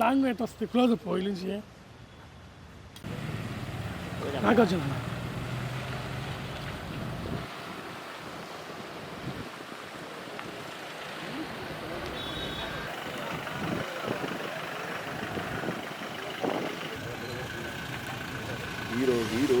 Long అయితే వస్తుంది close up ఇల్లు నుంచి నాగార్జున హీరో హీరో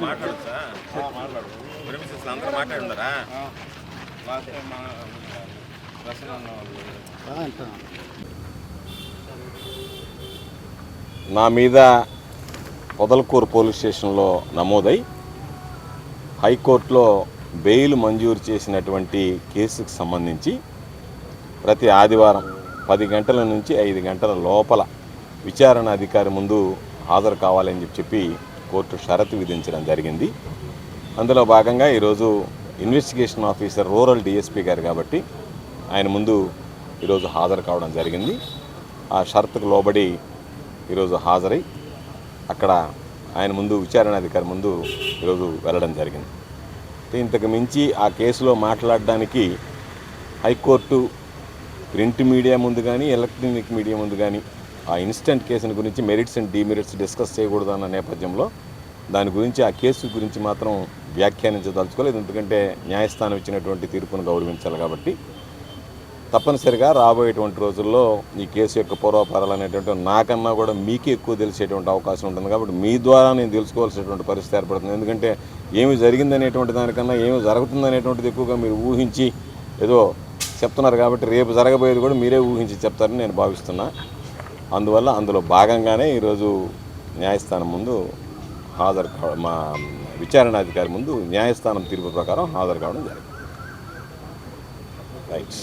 మాట్లాడచ్చా మాట్లాడు అందరూ మాట్లాడున్నారా నా మీద పొదలకూరు పోలీస్ స్టేషన్లో నమోదై హైకోర్టులో బెయిల్ మంజూరు చేసినటువంటి కేసుకు సంబంధించి ప్రతి ఆదివారం పది గంటల నుంచి ఐదు గంటల లోపల విచారణ అధికారి ముందు హాజరు కావాలని చెప్పి చెప్పి కోర్టు షరతు విధించడం జరిగింది. అందులో భాగంగా ఈరోజు ఇన్వెస్టిగేషన్ ఆఫీసర్ రూరల్ డిఎస్పీ గారు కాబట్టి ఆయన ముందు ఈరోజు హాజరు కావడం జరిగింది. ఆ షరతుకు లోబడి ఈరోజు హాజరై అక్కడ ఆయన ముందు విచారణాధికారి ముందు ఈరోజు వెళ్ళడం జరిగింది. ఇంతకు మించి ఆ కేసులో మాట్లాడడానికి హైకోర్టు ప్రింట్ మీడియా ముందు కానీ ఎలక్ట్రానిక్ మీడియా ముందు కానీ ఆ ఇన్స్టెంట్ కేసుని గురించి మెరిట్స్ అండ్ డిమెరిట్స్ డిస్కస్ చేయకూడదు అన్న నేపథ్యంలో దాని గురించి ఆ కేసు గురించి మాత్రం వ్యాఖ్యానించదలుచుకోలేదు. ఎందుకంటే న్యాయస్థానం ఇచ్చినటువంటి తీర్పును గౌరవించాలి కాబట్టి తప్పనిసరిగా రాబోయేటువంటి రోజుల్లో ఈ కేసు యొక్క పూర్వపరాలు అనేటువంటి నాకన్నా కూడా మీకే ఎక్కువ తెలిసేటువంటి అవకాశం ఉంటుంది కాబట్టి మీ ద్వారా నేను తెలుసుకోవాల్సినటువంటి పరిస్థితి ఏర్పడుతుంది. ఎందుకంటే ఏమి జరిగిందనేటువంటి దానికన్నా ఏమి జరుగుతుందనేటువంటిది ఎక్కువగా మీరు ఊహించి ఏదో చెప్తున్నారు కాబట్టి రేపు జరగబోయేది కూడా మీరే ఊహించి చెప్తారని నేను భావిస్తున్నా. అందువల్ల అందులో భాగంగానే ఈరోజు న్యాయస్థానం ముందు హాజరు కావ మా విచారణాధికారి ముందు న్యాయస్థానం తీర్పు ప్రకారం హాజరు కావడం జరిగింది. రైట్